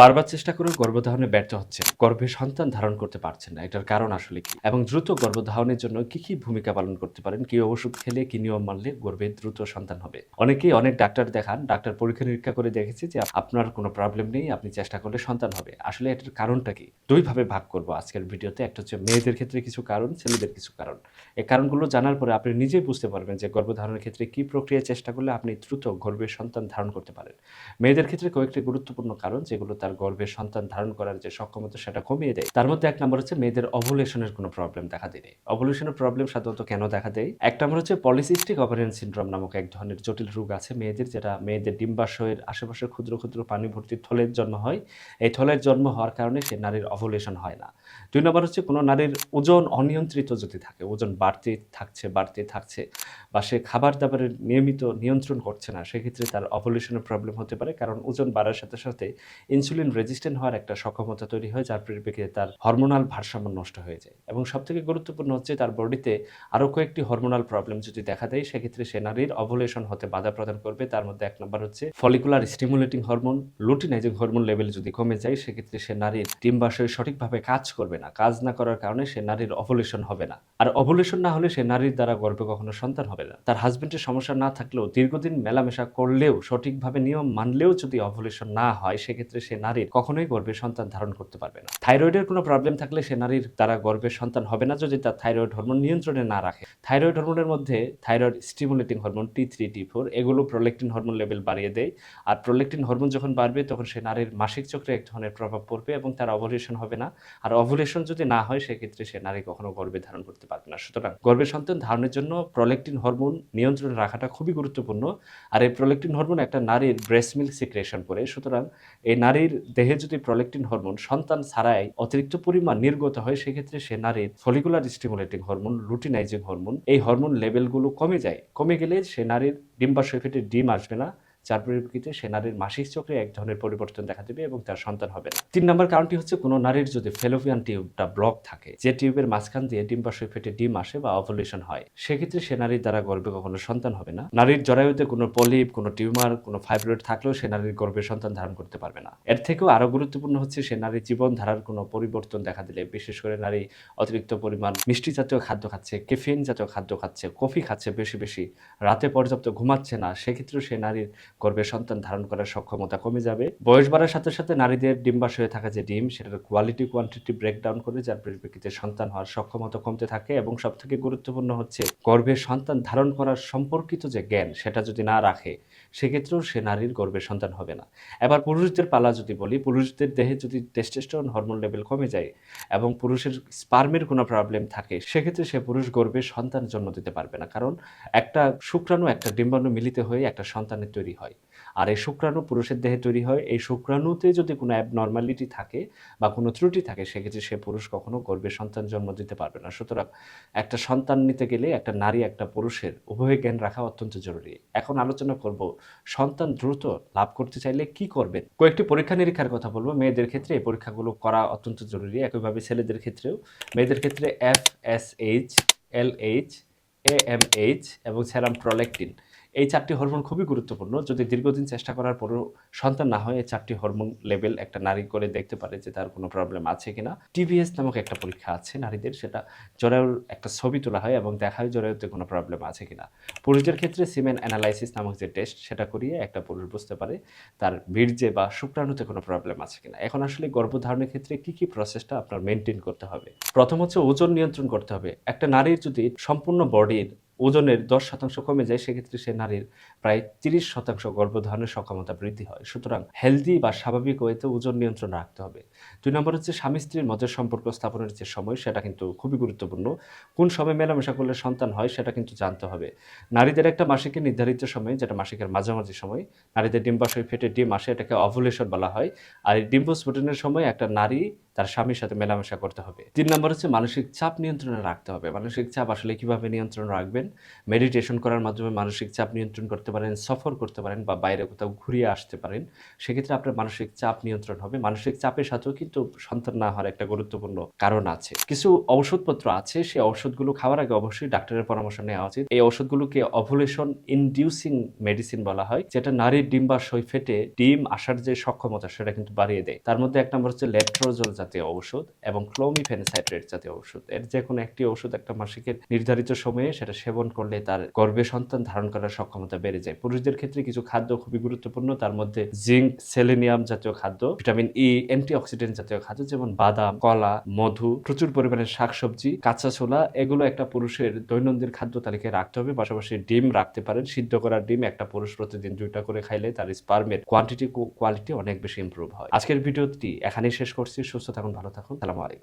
বারবার চেষ্টা করে গর্ভধারণে ব্যর্থ হচ্ছে গর্ভে সন্তান ধারণ করতে পারছেন না। এটার কারণ আসলে কি? এবং দ্রুত গর্ভধারণের জন্য কি কি ভূমিকা পালন করতে পারেন? কি ওষুধ খেলে কি নিয়ম মানলে গর্ভে দ্রুত সন্তান হবে? অনেকেই অনেক ডাক্তার দেখান, ডাক্তার পরীক্ষা নিরীক্ষা করে দেখেছে যে আপনার কোনো প্রবলেম নেই, আপনি চেষ্টা করলে সন্তান হবে। আসলে এটার কারণটা কি? দুই ভাবে ভাগ করব আজকের ভিডিওতে। একটা হচ্ছে মেয়েদের ক্ষেত্রে কিছু কারণ, ছেলেদের কিছু কারণ। এই কারণগুলো জানার পরে আপনি নিজেই বুঝতে পারবেন যে গর্ভধারণের ক্ষেত্রে কি প্রক্রিয়া চেষ্টা করলে আপনি দ্রুত গর্ভের সন্তান ধারণ করতে পারেন। মেয়েদের ক্ষেত্রে কয়েকটি গুরুত্বপূর্ণ কারণ, যেগুলো তার গর্ভের সন্তান ধারণ করার যে সক্ষমতা সেটা কমিয়ে দেয়। তার মধ্যে এক নম্বর হচ্ছে মেয়েদের অভুলেশনের কোনো প্রবলেম দেখা দেয় অভুলেশনের প্রবলেম সাধারণত কেন দেখা দেয়? এক নম্বর হচ্ছে পলিসিস্টিক অপারেন সিন্ড্রোম নামক এক ধরনের জটিল রোগ আছে মেয়েদের, যেটা মেয়েদের ডিম্বাশয়ের আশেপাশে ক্ষুদ্র ক্ষুদ্র পানি ভর্তি থলের জন্ম হয়। এই থলের জন্ম হওয়ার কারণে সে নারীর অভুলেশন হয় না। দুই নম্বর হচ্ছে কোনো নারীর ওজন অনিয়ন্ত্রিত যদি থাকে, ওজন বাড়তে থাকছে বাড়তে থাকছে বা সে খাবার দাবারের নিয়মিত নিয়ন্ত্রণ করছে না, সেক্ষেত্রে তার অভলিউশনের প্রবলেম হতে পারে। কারণ ওজন বাড়ার সাথে সাথে ইনসুলিন রেজিস্ট্যান্ট হওয়ার একটা সক্ষমতা তৈরি হয়, যার পরিপ্রেক্ষিতে তার হরমোনাল ভারসাম্য নষ্ট হয়ে যায়। এবং সবথেকে গুরুত্বপূর্ণ হচ্ছে তার বডিতে আরও কয়েকটি হরমোনাল প্রবলেম যদি দেখা দেয়, সেক্ষেত্রে সে নারীর অভলেশন হতে বাধা প্রদান করবে। তার মধ্যে এক নম্বর হচ্ছে follicular stimulating hormone luteinizing hormone level যদি কমে যায়, সেক্ষেত্রে সে নারীর ডিম্বাশয় সঠিকভাবে কাজ করবে না। কাজ না করার কারণে সে নারীর অভলেশন হবে না। আর অভলেশন না হলে সে নারীর দ্বারা গর্ভে কখনো সন্তান হবে না। তার হাজবেন্ডের সমস্যা না থাকলেও দীর্ঘদিন মেলামেশা করলেও সঠিকভাবে নিয়ম মানলেও যদি অভলেশন না হয়, সেক্ষেত্রে সে নারীর কখনোই গর্ভে সন্তান ধারণ করতে পারবে না। থাইরয়েডের কোনো প্রবলেম থাকলে সে নারীর দ্বারা গর্ভে সন্তান হবে না যদি তার থাইরয়েড হরমোন নিয়ন্ত্রণে না রাখে। থাইরয়েড হরমোনের মধ্যে thyroid stimulating hormone T three T four এগুলো প্রোলেকটিন হরমোন লেভেল বাড়িয়ে দেয়। আর প্রোলেকটিন হরমোন যখন বাড়বে, তখন সে নারীর মাসিক চক্রে এক ধরনের প্রভাব পড়বে এবং তার অভলেশন হবে না। আর অভলেশন যদি না হয়, সেক্ষেত্রে সে নারী কখনো গর্ভে ধারণ করতে পারবে না। সুতরাং গর্ভে সন্তান ধারণের জন্য প্রোলেকটিন হরমোন নিয়ন্ত্রণে রাখাটা খুবই গুরুত্বপূর্ণ। আর এই প্রোলেকটিন হরমোন একটা নারীর ব্রেস্ট মিল্ক সিক্রেশন করে। সুতরাং এই নারীর দেহে যদি প্রলেকটিন হরমোন সন্তান ছাড়াই অতিরিক্ত পরিমাণ নির্গত হয়, সেক্ষেত্রে সে নারীর follicular stimulating hormone luteinizing hormone এই হরমোন লেভেলগুলো কমে যায়। কমে গেলে সে নারীর ডিম্বাশয় ফেটে ডিম আসবে না যার পরিপ্রেক্ষিতে সে নারীর মাসিক চক্রে এক ধরনের পরিবর্তন দেখা দেবে এবং তার সন্তান হবে না। তিন নম্বর কারণটি হচ্ছে কোনো নারীর যদি ফেলোপিয়ান টিউবটা ব্লক থাকে, যে টিউবের মাঝখান দিয়ে ডিম্বাশয় ফেটে ডিম আসে বা অভলিউশন হয়, সেক্ষেত্রে সে নারীর দ্বারা গর্ভে কখনো সন্তান হবে না। নারীর জরায়ুতে কোনো পলিপ, কোনো টিউমার, কোনো ফাইব্রয়েড থাকলেও সে নারীর গর্ভে সন্তান ধারণ করতে পারবে না। এর থেকেও আরও গুরুত্বপূর্ণ হচ্ছে সে নারীর জীবন ধারার কোনো পরিবর্তন দেখা দিলে, বিশেষ করে নারী অতিরিক্ত পরিমাণ মিষ্টি জাতীয় খাদ্য খাচ্ছে কেফিন জাতীয় খাদ্য খাচ্ছে, কফি খাচ্ছে বেশি বেশি, রাতে পর্যাপ্ত ঘুমাচ্ছে না, সেক্ষেত্রেও সে নারীর গর্ভে সন্তান ধারণ করার সক্ষমতা কমে যাবে। বয়স বাড়ার সাথে সাথে নারীদের ডিম্বাশয়ে থাকা যে ডিম, সেটার কোয়ালিটি কোয়ান্টিটি ব্রেকডাউন করে যার পরিপ্রেক্ষিতে সন্তান হওয়ার সক্ষমতা কমতে থাকে এবং সব থেকে গুরুত্বপূর্ণ হচ্ছে গর্ভে সন্তান ধারণ করার সম্পর্কিত যে জ্ঞান, সেটা যদি না রাখে, সেক্ষেত্রেও সে নারীর গর্ভে সন্তান হবে না। এবার পুরুষদের পালা যদি বলি, পুরুষদের দেহে যদি টেস্টেস্টন হরমোন লেভেল কমে যায় এবং পুরুষের স্পার্মের কোনো প্রবলেম থাকে, সেক্ষেত্রে সে পুরুষ গর্ভে সন্তান জন্ম দিতে পারবে না। কারণ একটা শুক্রাণু, একটা ডিম্বাণু মিলিত হয়ে একটা সন্তানের তৈরি হয়। আর এই শুক্রাণু পুরুষের দেহে তৈরি হয়। এই শুক্রাণুতে যদি কোনো অ্যাবনর্মালিটি থাকে বা কোনো ত্রুটি থাকে, সেক্ষেত্রে সে পুরুষ কখনো গর্ভে সন্তান জন্ম দিতে পারবে না। সুতরাং একটা সন্তান নিতে গেলে একটা নারী, একটা পুরুষের উভয় জ্ঞান রাখা অত্যন্ত জরুরি। এখন আলোচনা করব সন্তান দ্রুত লাভ করতে চাইলে কি করবেন? কয়েকটি পরীক্ষা নিরীক্ষার কথা বলব। মেয়েদের ক্ষেত্রে এই পরীক্ষাগুলো করা অত্যন্ত জরুরি। একইভাবে ছেলেদের ক্ষেত্রেও। মেয়েদের ক্ষেত্রে F S H L H A M H এবং সেরাম প্রলেকটিন এই চারটি হরমোন খুবই গুরুত্বপূর্ণ। যদি দীর্ঘদিন চেষ্টা করার পরও সন্তান না হয়, এই চারটি হরমোন লেভেল একটা নারী করে দেখতে পারে যে তার কোনো প্রবলেম আছে কিনা। টিভিএস নামক একটা পরীক্ষা আছে নারীদের, সেটা জরায়ুর একটা ছবি তোলা হয় এবং দেখা হয় জরায়ুতে কোনো প্রবলেম আছে কিনা। পুরুষদের ক্ষেত্রে সিমেন অ্যানালাইসিস নামক যে টেস্ট সেটা করিয়ে একটা পুরুষ বুঝতে পারে তার বীর্যে বা শুক্রাণুতে কোনো প্রবলেম আছে কিনা। এখন আসলে গর্ভধারণের ক্ষেত্রে কি কি প্রসেসটা আপনার মেনটেন করতে হবে? প্রথম হচ্ছে ওজন নিয়ন্ত্রণ করতে হবে। একটা নারীর যদি সম্পূর্ণ বডির ওজনের দশ শতাংশ কমে যায়, সেক্ষেত্রে সে নারীর প্রায় তিরিশ শতাংশ গর্ভধারণের সক্ষমতা বৃদ্ধি হয়। সুতরাং হেলদি বা স্বাভাবিক ওয়েতে ওজন নিয়ন্ত্রণ রাখতে হবে। দুই নম্বর হচ্ছে স্বামী স্ত্রীর মধ্যে সম্পর্ক স্থাপনের যে সময়, সেটা কিন্তু খুবই গুরুত্বপূর্ণ। কোন সময় মেলামেশা করলে সন্তান হয়, সেটা কিন্তু জানতে হবে। নারীদের একটা মাসিকের নির্ধারিত সময়, যেটা মাসিকের মাঝামাঝি সময়, নারীদের ডিম্বাশয় ফেটে ডিম আসে, এটাকে অভুলেশন বলা হয়। আর এই ডিম্বস্ফোটনের সময় একটা নারী তার স্বামীর সাথে মেলামেশা করতে হবে। তিন নম্বর হচ্ছে মানসিক চাপ নিয়ন্ত্রণে রাখতে হবে। মানসিক চাপ আসলে কীভাবে নিয়ন্ত্রণ রাখবেন? মেডিটেশন করার মাধ্যমে মানসিক চাপ নিয়ন্ত্রণ করতে পারেন, সফর করতে পারেন বা বাইরে কোথাও ঘুরিয়ে আসতে পারেন, সেক্ষেত্রে আপনার মানসিক চাপ নিয়ন্ত্রণ হবে। মানসিক চাপের সাথেও কিন্তু সন্তান না হওয়ার একটা গুরুত্বপূর্ণ কারণ আছে। কিছু ঔষধপত্র আছে, সেই ঔষধগুলো খাওয়ার আগে অবশ্যই ডাক্তারের পরামর্শ নেওয়া উচিত। এই ঔষধগুলোকে অভুলেশন ইনডিউসিং মেডিসিন বলা হয়, যেটা নারীর ডিম্বাশয় ফেটে ডিম আসার যে সক্ষমতা, সেটা কিন্তু বাড়িয়ে দেয়। তার মধ্যে এক নম্বর হচ্ছে লেট্রোজল জাতীয় ঔষধ এবং ক্লোমিফেনসাইট্রেট জাতীয় ঔষধ। এর যে কোনো একটি ঔষধ একটা মাসিকের নির্ধারিত সময়ে সেটা সেবন করলে তার গর্ভে সন্তান ধারণ করার সক্ষমতা বেড়ে যায়। পুরুষদের ক্ষেত্রে কিছু খাদ্য খুবই গুরুত্বপূর্ণ, তার মধ্যে জিঙ্ক, সেলেনিয়াম জাতীয় খাদ্য, ভিটামিন ই অ্যান্টিঅক্সিডেন্ট জাতীয় খাদ্য যেমন বাদাম, কলা, মধু, প্রচুর পরিমাণে শাকসবজি, কাঁচা ছোলা, এগুলো একটা পুরুষের দৈনন্দিন খাদ্য তালিকায় রাখতে হবে। পাশাপাশি ডিম রাখতে পারেন, সিদ্ধ করা ডিম একটা পুরুষ প্রতিদিন দুইটা করে খাইলে তার স্পার্মের কোয়ান্টিটি কোয়ালিটি অনেক বেশি ইমপ্রুভ হয়। আজকের ভিডিওটি এখানেই শেষ করছি। সুস্থ থাকুন, ভালো থাকুন। সালাম আলাইকুম।